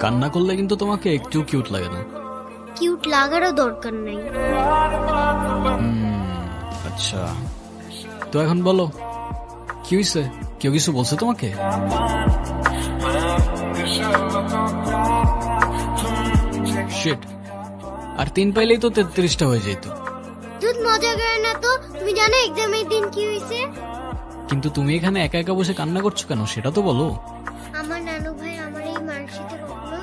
কান্না করলে কিন্তু তোমাকে একটু কিউট লাগে না। কিউট লাগারও দরকার নেই। আচ্ছা। তো এখন বলো কি হয়েছে কেউ কিছু বলছে তোমাকে? শিট আর তিন পাইলেই তো তেত্রিশটা হয়ে যেত। দুধ মজা করে না তো? তুমি জানো এক্সামের দিন কি হয়েছে? কিন্তু তুমি এখানে একা একা বসে কান্না করছ কেন? সেটা তো বলো। আমার নানু ভাই আমার এই মার্কশিটে কখনো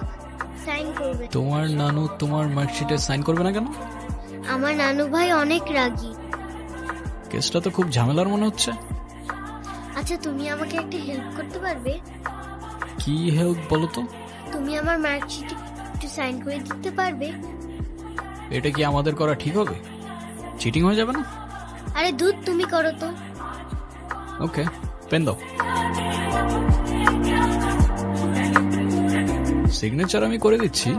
সাইন করবে তোমার নানু তোমার মার্কশিটে সাইন করবে না কেন? আমার নানু ভাই অনেক রাগী। কেসটা তো খুব ঝামেলার মনে হচ্ছে। আচ্ছা তুমি আমাকে একটা হেল্প করতে পারবে? কি হেল্প বলো তো? তুমি আমার মার্কশিটে একটু সাইন করে দিতে পারবে? এটা কি আমাদের করা ঠিক হবে? চিটিং হয়ে যাবে না? আরে দুধ তুমি করো তো। ওকে পেন দাও। সিগনেচার আমি করে দিচ্ছি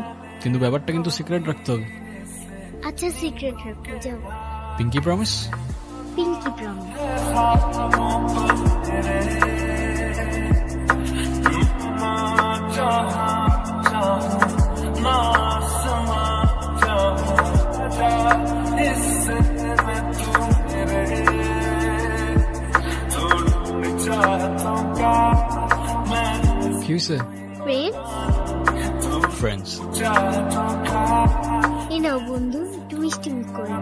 কিন্তু ব্যাপারটা কিন্তু সিক্রেট রাখতে হবে। আচ্ছা সিক্রেট রাখো যাও। পিঙ্কি প্রমিস পিঙ্কি প্রমিস কি হয়েছে ফ্রেন্ড ফ্রেন্ডস এই নাও বন্ধু একটু মিষ্টি মুখ করে।